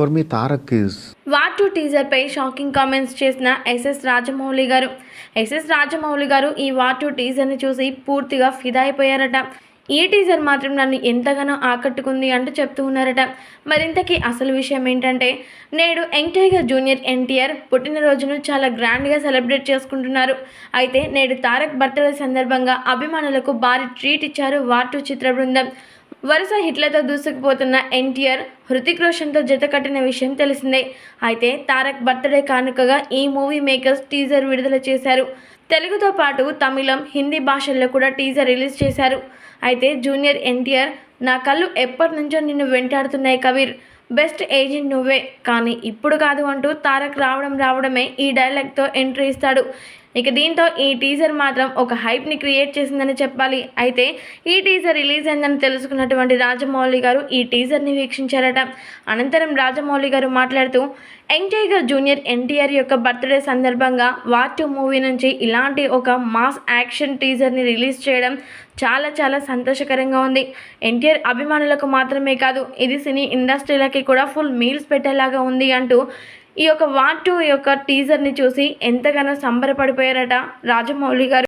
For మీ Tarak is war teaser పై shocking comments చేసిన ఎస్ఎస్ రాజమౌళి గారు? ఎస్ఎస్ రాజమౌళి గారు ఈ వార్ టీజర్ని చూసి పూర్తిగా ఫిదా అయిపోయారట. ఈ టీజర్ మాత్రం నన్ను ఎంతగానో ఆకట్టుకుంది అంటూ చెప్తూ ఉన్నారట. మరింతకీ అసలు విషయం ఏంటంటే నేడు యంగ్ టైగర్ జూనియర్ ఎన్టీఆర్ పుట్టినరోజును చాలా గ్రాండ్గా సెలబ్రేట్ చేసుకుంటున్నారు. అయితే నేడు తారక్ బర్త్డే సందర్భంగా అభిమానులకు భారీ ట్రీట్ ఇచ్చారు వార్టు చిత్ర బృందం. వరుస హిట్లతో దూసుకుపోతున్న ఎన్టీఆర్ హృతిక్ రోషన్తో జత కట్టిన విషయం తెలిసిందే. అయితే తారక్ బర్త్డే కానుకగా ఈ మూవీ మేకర్స్ టీజర్ విడుదల చేశారు. తెలుగుతో పాటు తమిళం హిందీ భాషల్లో కూడా టీజర్ రిలీజ్ చేశారు. అయితే జూనియర్ ఎన్టీఆర్ నా కళ్ళు ఎప్పటి నుంచో నిన్ను వెంటాడుతున్నాయి కబీర్. బెస్ట్ ఏజెంట్ నువ్వే. కానీ ఇప్పుడు కాదు అంటూ తారక్ రావడం రావడమే ఈ డైలాగ్తో ఎంట్రీ ఇస్తాడు. ఇక దీంతో ఈ టీజర్ మాత్రం ఒక హైప్ని క్రియేట్ చేసిందని చెప్పాలి. అయితే ఈ టీజర్ రిలీజ్ అయిందని తెలుసుకున్నటువంటి రాజమౌళి గారు ఈ టీజర్ని వీక్షించారట. అనంతరం రాజమౌళి గారు మాట్లాడుతూ యంగ్ టైగర్ జూనియర్ ఎన్టీఆర్ యొక్క బర్త్డే సందర్భంగా వార్ టూ మూవీ నుంచి ఇలాంటి ఒక మాస్ యాక్షన్ టీజర్ని రిలీజ్ చేయడం చాలా చాలా సంతోషకరంగా ఉంది. ఎన్టీఆర్ అభిమానులకు మాత్రమే కాదు ఇది సినీ ఇండస్ట్రీలకి కూడా ఫుల్ మీల్స్ పెట్టేలాగా ఉంది అంటూ ఈ యొక్క వార్ టూ యొక్క టీజర్ని చూసి ఎంతగానో సంబరపడిపోయారట రాజమౌళి గారు.